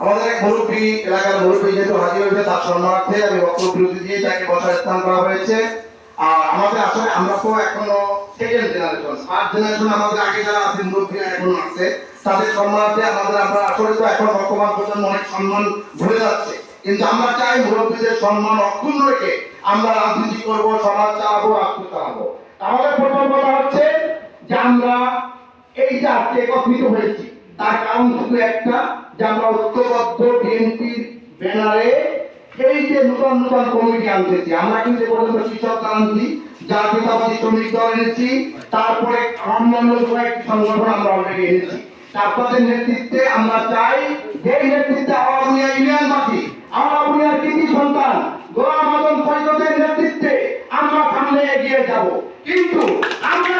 আমাদের এক মুরব্বী, এলাকার মুরব্বী যেহেতু হাজির হয়েছে, তার সম্মানার্থে আমি বক্তব্য বিরতি দিয়ে তাকে বসার স্থান করা হয়েছে। আর আমাদের আসলে, আমরা তো এখনও সেকেন্ড জেনারেশন ফার্স্ট জেনারেশন আমাদের আগে যারা আছে মুরব্বীরা এখনও আছে। তাদের সম্মানার্থে আমাদের, আমরা আসলে তো এখন বর্তমান প্রজন্ম অনেক সম্মান ভুলে যাচ্ছে। কিন্তু আমরা চাই মুরব্বীদের সম্মান অক্ষুণ্ণ রেখে আমরা রাজনীতি করব, সমাজ চালাবো, রাষ্ট্র চালাবো। আমাদের প্রথম কথা হচ্ছে যে আমরা এই যে আজকে একত্রিত হয়েছি তার কারণ শুধু একটা আমরা ঐক্যবদ্ধ বিএনপির ব্যানারে এই যে নতুন নতুন কমিটি আনতেছি। আমরা কিন্তু পর্যন্ত কৃষক আনছি জাতীয়তাবাদী শ্রমিক দল এনেছি, তারপরে অন্যান্য কয়েকটি সংগঠন আমরা অলরেডি এনেছি। আপনাদের নেতৃত্বে আমরা চাই, যে নেতৃত্বে আওয়ামী ইউনিয়নবাসী আওয়ামী কৃতি সন্তান, গোলাম আজম পরিষদের নেতৃত্বে আমরা সামনে এগিয়ে যাব। কিন্তু আমরা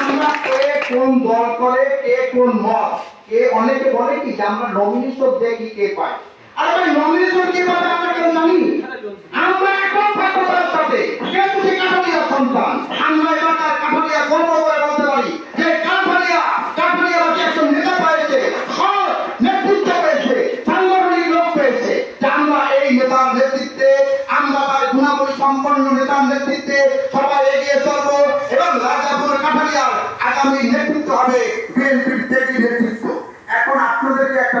আমরা কে কোন দল করে, কে কোন মত? কে অনেকে বলে কি যে আমরা নমিনেশন দেখি কে পায়? আরে ভাই নমিনেশন কে পাবে আমরা কেন জানি? আমরা এখন থাকবার সাথে কে তুমি কাঠালিয়া সন্তান। আমরা এলাকার কাঠালিয়া গর্ব করে বলতে পারি যে কাঠালিয়া কাঠালিয়া বাকি একজন নেতা পেয়েছে সৎ নেতৃত্ব পেয়েছে, সাংগঠনিক লোক পেয়েছে। যে আমরা এই নেতার নেতৃত্বে, আমরা তার গুণাবলী সম্পন্ন নেতার নেতৃত্বে সবাই এগিয়ে চলবো এবং রাজাপুর কাঠালিয়ার আগামী নেতৃত্ব হবে বিএনপির ত্যাগী নেতৃত্ব এখন আপনাদেরকে একটা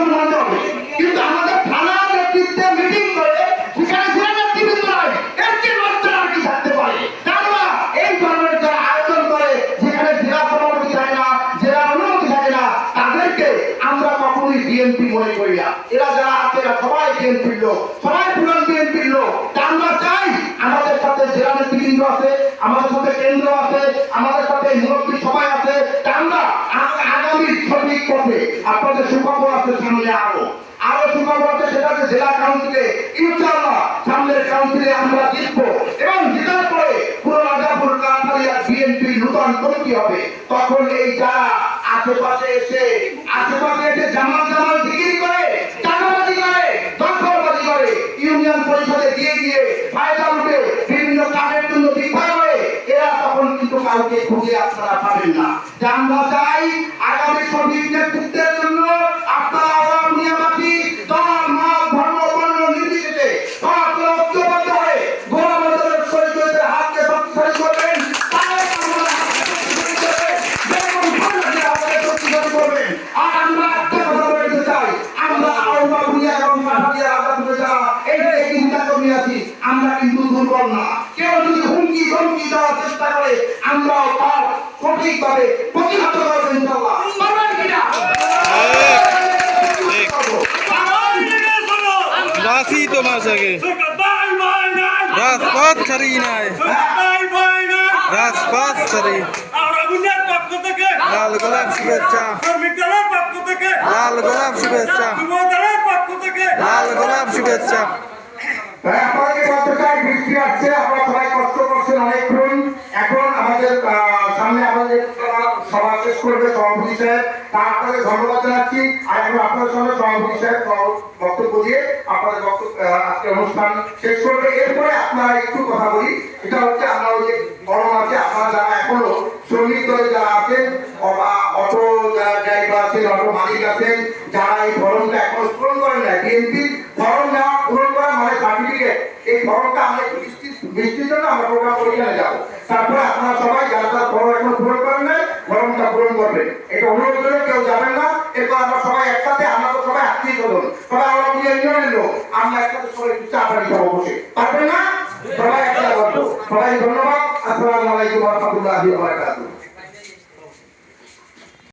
বিএনপি মনে করি না এরা যারা আছে, এরা সবাই বিএনপির লোক। সবাই পুরান বিএনপির লোক। আমরা চাই আমাদের সাথে জেলা নেতৃবৃন্দ আছে, আমাদের সাথে কেন্দ্র আছে, আমাদের সাথে মুরব্বী সবাই আছে। আমরা আগামী সঠিক পথে আপনাদের সুখবর আছে সামনে আরও আরও সুখবর আছে সেটা হচ্ছে জেলা কাউন্সিলে। ইনশাআল্লাহ সামনের কাউন্সিলে আমরা জিতবো। এবং জেতার পরে পুরো রাজাপুর কাঠালিয়া বিএনপি নূতন কমিটি হবে। তখন এই যারা আশেপাশে এসে আশেপাশে এসে জামাল জামাল বিক্রি করে টাকাবাজি করে, দখলবাজি করে, ইউনিয়ন পরিষদে দিয়ে গিয়ে ফায়দা উঠে বিভিন্ন কাজের জন্য বিক্রয় করে এরা তখন কিন্তু কাউকে খুঁজে আপনারা পাবেন না। আমরা চাই দুর্বল না। কেউ যদি হুমকি ধমকি দেওয়ার চেষ্টা করে আমরাও তার সঠিকভাবে প্রতিহত করব ইনশাল্লাহ পারবেন কিনা? রাশি তোমার সঙ্গে রাজপথ ছাড়ি নাই। রাজপথ ছাড়ি। লাল গোলাপ শুভেচ্ছা। লাল গোলাপ শুভেচ্ছা। লাল গোলাপ শুভেচ্ছা বৃষ্টি আসছে আপনারা সবাই কষ্ট করছেন অনেকক্ষণ। এখন আমাদের সামনে আমাদের সভা- শেষ করবে সভাপতি সাহেব। তা আপনাদের ধন্যবাদ জানাচ্ছি। আর এখন আপনাদের সঙ্গে সভাপতি সাহেব বক্তব্য দিয়ে আপনাদের আজকে অনুষ্ঠান শেষ করবে। এরপরে আপনারা একটু কথা বলি। এটা হচ্ছে আমরা ওই যে গরম আছে, আপনারা যারা এখনও শ্রমিক দলে যারা আছেন অটো যারা ড্রাইভার আছেন, অটো মালিক আছেন, যারা এই ফর্মটা এখনও পূরণ করেন না বিএনপি ফর্ম নেওয়া অনুরোধ করে কেউ যাবেন না, এরপর আমরা সবাই আমরা সবাই আত্মীয় সবাই আমরা লোক, আমরা একসাথে সবাই চা পানি সবাই ধন্যবাদ। আসসালামু আলাইকুম রহমতুল্লাহি ওয়া বারাকাতুহু।